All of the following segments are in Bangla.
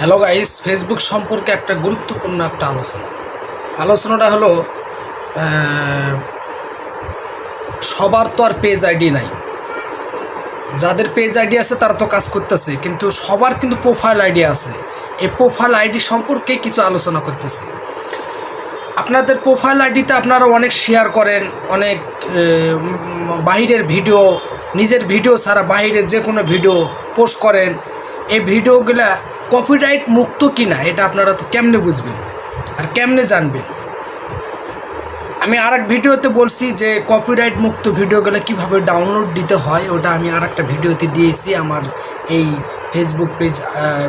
হ্যালো গাইস ফেসবুক সম্পর্কে একটা গুরুত্বপূর্ণ একটা আলোচনা। আলোচনাটা হলো সবার তো আর পেজ আইডি নাই। যাদের পেজ আইডি আছে তারা তো কাজ করতেছে, কিন্তু সবার কিন্তু প্রোফাইল আইডি আছে। এই প্রোফাইল আইডি সম্পর্কে কিছু আলোচনা করতেছি। আপনাদের প্রোফাইল আইডিতে আপনারা অনেক শেয়ার করেন, অনেক বাহিরের ভিডিও নিজের ভিডিও ছাড়া বাহিরের যে কোনো ভিডিও পোস্ট করেন। এই ভিডিওগুলা কপিরাইট মুক্ত কিনা, এটা আপনারা তো কেমনে বুঝবেন? আর কেমনে জানবেন? আমি আর এক ভিডিওতে বলছি যে কপিরাইট মুক্ত ভিডিওগুলো কীভাবে ডাউনলোড দিতে হয়, ওটা আমি আর একটা ভিডিওতে দিয়েছি। আমার এই ফেসবুক পেজ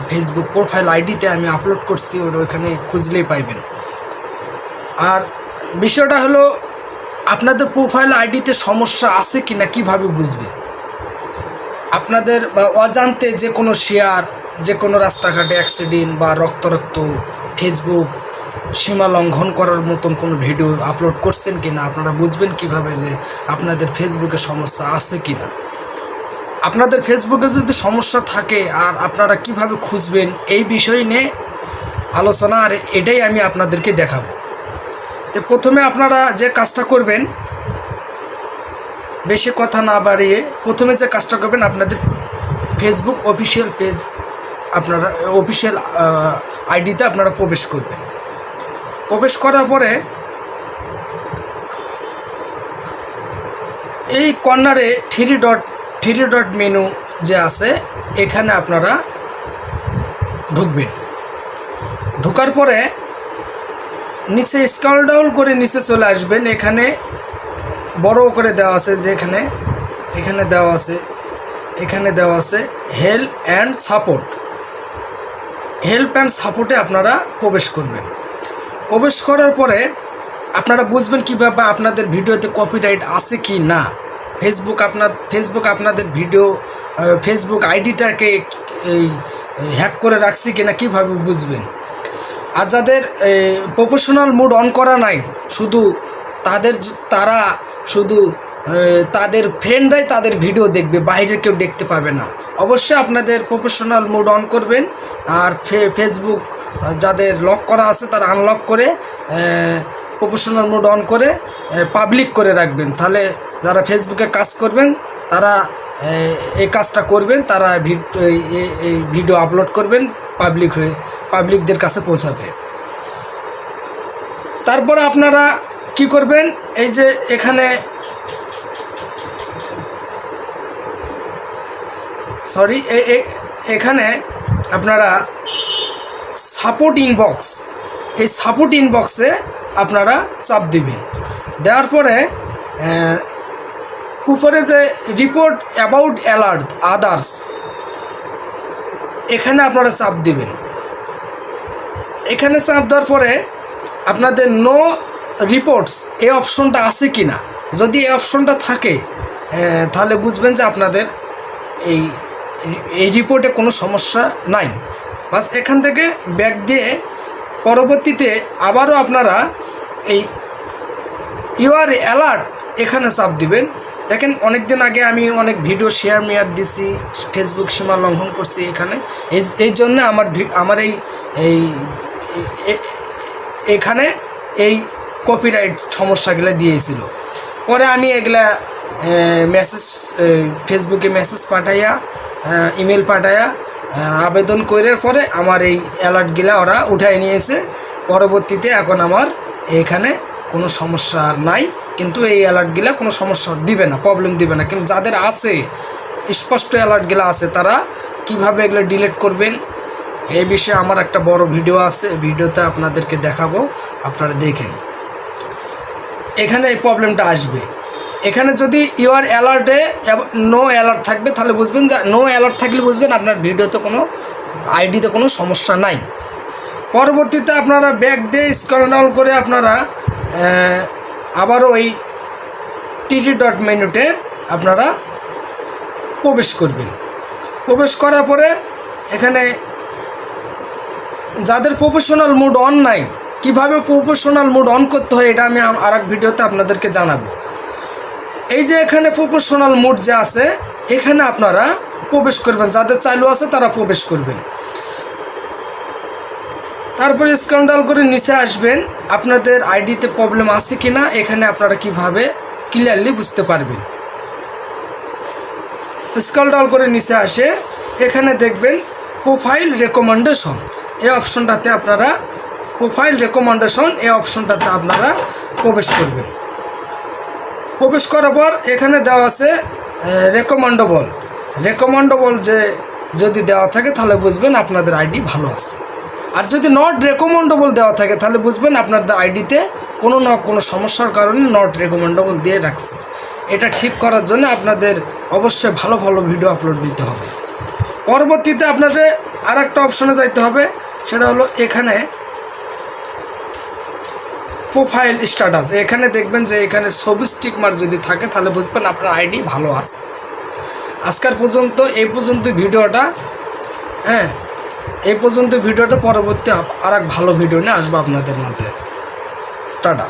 ফেসবুক প্রোফাইল আইডিতে আমি আপলোড করছি, ওটা ওইখানে খুঁজলেই পাইবেন। আর বিষয়টা হলো, আপনাদের প্রোফাইল আইডিতে সমস্যা আছে কি না কীভাবে বুঝবেন? আপনাদের বা অজান্তে যে কোনো শেয়ার যে কোনো রাস্তাঘাটে অ্যাক্সিডেন্ট বা রক্তারক্ত ফেসবুক সীমা লঙ্ঘন করার মতন কোনো ভিডিও আপলোড করছেন কি না আপনারা বুঝবেন কীভাবে যে আপনাদের ফেসবুকে সমস্যা আছে কি না আপনাদের ফেসবুকে যদি সমস্যা থাকে আর আপনারা কীভাবে খুঁজবেন এই বিষয় নিয়ে আলোচনা, আর এটাই আমি আপনাদেরকে দেখাবো। তো প্রথমে আপনারা যে কাজটা করবেন, বেশি কথা না বাড়িয়ে প্রথমে যে কাজটা করবেন আপনাদের ফেসবুক অফিসিয়াল পেজ আপনারা অফিসিয়াল আইডিতে আপনারা প্রবেশ করবেন। প্রবেশ করার পরে এই কর্নারে three dot three dot menu যে আছে, এখানে আপনারা ঢুকবেন। ঢোকার পরে নিচে স্কল ডাউন করে নিচে চলে আসবেন। এখানে বড় করে দেওয়া আছে যে এখানে এখানে দেওয়া আছে, এখানে দেওয়া আছে help and support help and সাপোর্টে আপনারা প্রবেশ করবেন। প্রবেশ করার পরে আপনারা বুঝবেন কীভাবে আপনাদের ভিডিওতে কপিরাইট আছে কি না। ফেসবুক আপনার ফেসবুক আপনাদের ভিডিও ফেসবুক আইডিটাকে হ্যাক করে রাখছি কিনা কীভাবে বুঝবেন। আর যাদের প্রফেশনাল মুড অন করা নাই, শুধু তাদের তারা শুধু তাদের ফ্রেন্ডরাই তাদের ভিডিও দেখবে, বাইরে কেউ দেখতে পাবে না। অবশ্যই আপনাদের প্রফেশনাল মুড অন করবেন। আর ফেসবুক যাদের লক করা আছে তারা আনলক করে প্রফেশনাল মুড অন করে পাবলিক করে রাখবেন। তাহলে যারা ফেসবুকে কাজ করবেন, তারা এই কাজটা করবেন, তারা এই ভিডিও আপলোড করবেন পাবলিক হয়ে পাবলিকদের কাছে পৌঁছাবে। তারপর আপনারা কি করবেন, এই যে এখানে সরি এখানে আপনারা সাপোর্ট ইনবক্স এই সাপোর্ট ইনবক্সে আপনারা চাপ দিবেন। দেওয়ার পরে উপরে যে রিপোর্ট অ্যাবাউট অ্যালার্ট আদার্স এখানে আপনারা চাপ দিবেন। এখানে চাপ দেওয়ার পরে আপনাদের নো রিপোর্টস এই অপশনটা আছে কি না যদি এই অপশনটা থাকে তাহলে বুঝবেন যে আপনাদের এই এই রিপোর্টে কোনো সমস্যা নাই। বাস এখান থেকে ব্যাক দিয়ে পরবর্তীতে আবারও আপনারা এই ইউআর অ্যালার্ট এখানে চাপ দিবেন। দেখেন অনেক দিন আগে আমি অনেক ভিডিও শেয়ার মেয়ার দিছি ফেসবুক সীমা লঙ্ঘন করছি এখানে। এই এই জন্য আমার আমার এই এই এখানে এই কপিরাইট সমস্যাগুলো দিয়েছিল। পরে আমি এগুলা মেসেজ ফেসবুকে মেসেজ পাঠাইয়া ইমেল পাঠাইয়া আহ, আবেদন করার পরে আমার এই অ্যালার্টগুলা ওরা উঠাই নিয়েছে। পরবর্তীতে এখন আমার এখানে কোনো সমস্যা আর নাই কিন্তু এই অ্যালার্টগুলা কোনো সমস্যা দিবে না প্রবলেম দিবে না। কিন্তু যাদের আছে স্পষ্ট অ্যালার্টগুলো আছে তারা কীভাবে এগুলো ডিলিট করবেন এই বিষয়ে আমার একটা বড় ভিডিও আছে ভিডিওতে আপনাদেরকে দেখাবো আপনারা দেখেন। এখানে এই প্রবলেমটা আসবে। এখানে যদি ইউআর অ্যালার্টে নো অ্যালার্ট থাকবে, তাহলে বুঝবেন যে নো অ্যালার্ট থাকলে বুঝবেন আপনার ভিডিওতে কোনো আইডিতে কোনো সমস্যা নাই। পরবর্তীতে আপনারা ব্যাক দিয়ে ডাউন করে আপনারা আবার ওই টিটি ডট মেনুতে আপনারা প্রবেশ করবেন। প্রবেশ করার পরে এখানে যাদের প্রফেশনাল মুড অন নাই, কীভাবে প্রফেশনাল মুড অন করতে হয় এটা আমি আর এক ভিডিওতে আপনাদেরকে জানাব। এই যে এখানে প্রফেশনাল মোড যে আছে, এখানে আপনারা প্রবেশ করবেন। যাদের চালু আছে, তারা প্রবেশ করবেন। তারপরে স্ক্যান্ডাল করে নিচে আসবেন। আপনাদের আইডিতে প্রবলেম আছে কি না এখানে আপনারা কীভাবে ক্লিয়ারলি বুঝতে পারবেন। ডাউন করে নিচে আসে। এখানে দেখবেন প্রোফাইল রেকমেন্ডেশন। এই অপশনটাতে আপনারা, প্রোফাইল রেকমেন্ডেশন, এই অপশনটাতে আপনারা প্রবেশ করবেন। প্রবেশ করার পর এখানে দেওয়া আছে রেকমেন্ডেবল রেকমেন্ডেবল যে যদি দেওয়া থাকে তাহলে বুঝবেন আপনাদের আইডি ভালো আছে। আর যদি নট রেকমেন্ডেবল দেওয়া থাকে তাহলে বুঝবেন আপনাদের আইডিতে কোনো না কোনো সমস্যার কারণে নট রেকমেন্ডেবল দিয়ে রাখছে। এটা ঠিক করার জন্য আপনাদের অবশ্যই ভালো ভালো ভিডিও আপলোড দিতে হবে। পরবর্তীতে আপনাদের আর একটা অপশনে যাইতে হবে, সেটা হলো এখানে প্রোফাইল স্ট্যাটাস এখানে দেখবেন যে এখানে ছবি স্টিকমার যদি থাকে, তাহলে বুঝবেন আপনার আইডি ভালো আছে। আজকাল পর্যন্ত, এই পর্যন্ত ভিডিওটা হ্যাঁ এই পর্যন্ত ভিডিওটা পরবর্তী আর এক ভালো ভিডিও নিয়ে আসব আপনাদের মাঝে। টাটা।